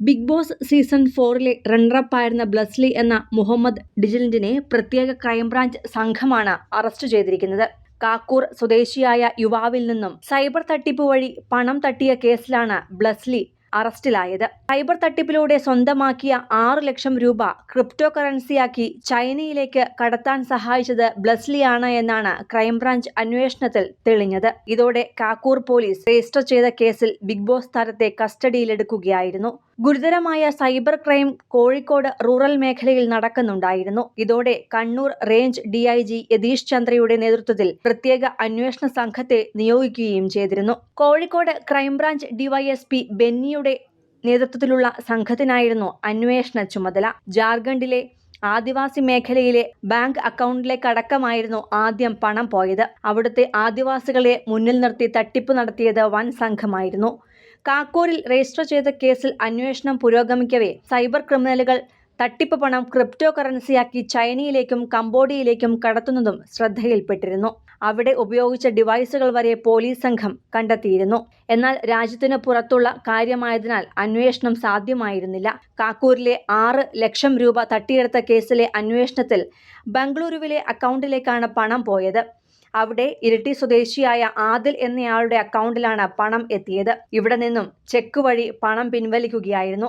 Big Boss season ഫോറിലെ റണ്ണറപ്പായിരുന്ന ബ്ലസ്ലി എന്ന മുഹമ്മദ് ഡിജിലിൻഡിനെ പ്രത്യേക ക്രൈംബ്രാഞ്ച് സംഘമാണ് അറസ്റ്റ് ചെയ്തിരിക്കുന്നത്. കാക്കൂർ സ്വദേശിയായ യുവാവിൽ നിന്നും സൈബർ തട്ടിപ്പ് വഴി പണം തട്ടിയ കേസിലാണ് ബ്ലസ്ലി അറസ്റ്റിലായത്. സൈബർ തട്ടിപ്പിലൂടെ സ്വന്തമാക്കിയ ആറ് ലക്ഷം രൂപ ക്രിപ്റ്റോ കറൻസിയാക്കി ചൈനയിലേക്ക് കടത്താൻ സഹായിച്ചത് ബ്ലസ്ലിയാണ് എന്നാണ് ക്രൈംബ്രാഞ്ച് അന്വേഷണത്തിൽ തെളിഞ്ഞത്. ഇതോടെ കാക്കൂർ പോലീസ് രജിസ്റ്റർ ചെയ്ത കേസിൽ ബിഗ് ബോസ് താരത്തെ കസ്റ്റഡിയിലെടുക്കുകയായിരുന്നു. ഗുരുതരമായ സൈബർ ക്രൈം കോഴിക്കോട് റൂറൽ മേഖലയിൽ നടക്കുന്നുണ്ടായിരുന്നു. ഇതോടെ Kannur range D I G Yathish ചന്ദ്രയുടെ നേതൃത്വത്തിൽ പ്രത്യേക അന്വേഷണ സംഘത്തെ നിയോഗിക്കുകയും ചെയ്തിരുന്നു. കോഴിക്കോട് ക്രൈംബ്രാഞ്ച് ഡിവൈഎസ്പി ബെന്നിയുടെ നേതൃത്വത്തിലുള്ള സംഘത്തിനായിരുന്നു അന്വേഷണ ചുമതല. ജാർഖണ്ഡിലെ ആദിവാസി മേഖലയിലെ ബാങ്ക് അക്കൗണ്ടിലേക്ക് അടക്കമായിരുന്നു ആദ്യം പണം പോയത്. അവിടുത്തെ ആദിവാസികളെ മുന്നിൽ നിർത്തി തട്ടിപ്പ് നടത്തിയത് വൻ സംഘമായിരുന്നു. കാക്കൂരിൽ രജിസ്റ്റർ ചെയ്ത കേസിൽ അന്വേഷണം പുരോഗമിക്കവേ സൈബർ ക്രിമിനലുകൾ തട്ടിപ്പ് പണം ക്രിപ്റ്റോ കറൻസിയാക്കി ചൈനയിലേക്കും കംബോഡിയയിലേക്കും കടത്തുന്നതും ശ്രദ്ധയിൽപ്പെട്ടിരുന്നു. അവിടെ ഉപയോഗിച്ച ഡിവൈസുകൾ വരെ പോലീസ് സംഘം കണ്ടെത്തിയിരുന്നു. എന്നാൽ രാജ്യത്തിന് പുറത്തുള്ള കാര്യമായതിനാൽ അന്വേഷണം സാധ്യമായിരുന്നില്ല. കാക്കൂരിലെ ആറ് ലക്ഷം രൂപ തട്ടിയെടുത്ത കേസിലെ അന്വേഷണത്തിൽ ബംഗളൂരുവിലെ അക്കൗണ്ടിലേക്കാണ് പണം പോയത്. അവിടെ ഇരട്ടി സ്വദേശിയായ ആദിൽ എന്നയാളുടെ അക്കൗണ്ടിലാണ് പണം എത്തിയത്. ഇവിടെ നിന്നും ചെക്ക് വഴി പണം പിൻവലിക്കുകയായിരുന്നു.